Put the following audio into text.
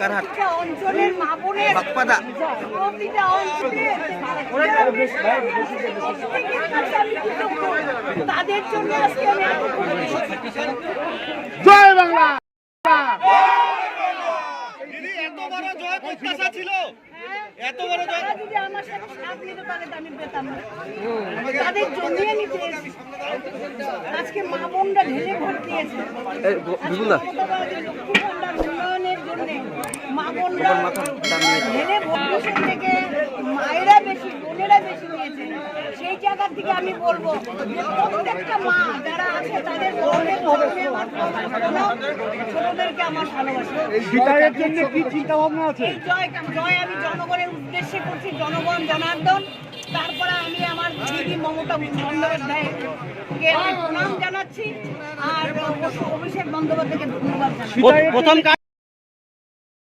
বাক্কারহাট করেছি। জয় বাংলা। এত বড় জয় প্রত্যাশা ছিল। এত বড় জয়। যদি আমার সাথে সাথ নিত তাহলে আমি পেতাম না। তাদের জন্যই আমি আজকে মা বোনরা ঢেলে ভোট দিয়েছে আজকে মমতা ব্যানার্জি লক্ষ্মী ভান্ডার উন্নয়নের জন্য মা বোনরা ঢেলে ভোট থেকে মায়েরা বেশি বোনেরা বেশি নিয়েছে। সেই জায়গা থেকে আমি বলব যে প্রত্যেকটা মা যারা আছে তাদের আমার ছোটদেরকে আমার ভালোবাসা। বিদায়ের জন্য কি চিন্তা ভাবনা আছে? এই জয় জয় আমি জনগণের উদ্দেশ্যে করছি জনগণ জনার্দন। তারপরে আমি আমার দিদি মমতা বন্দ্যোপাধ্যায়কে আমি প্রণাম জানাচ্ছি। আর অভিষেক বন্দ্যোপাধ্যায়কে ধন্যবাদ জানাচ্ছি। প্রথম কাজ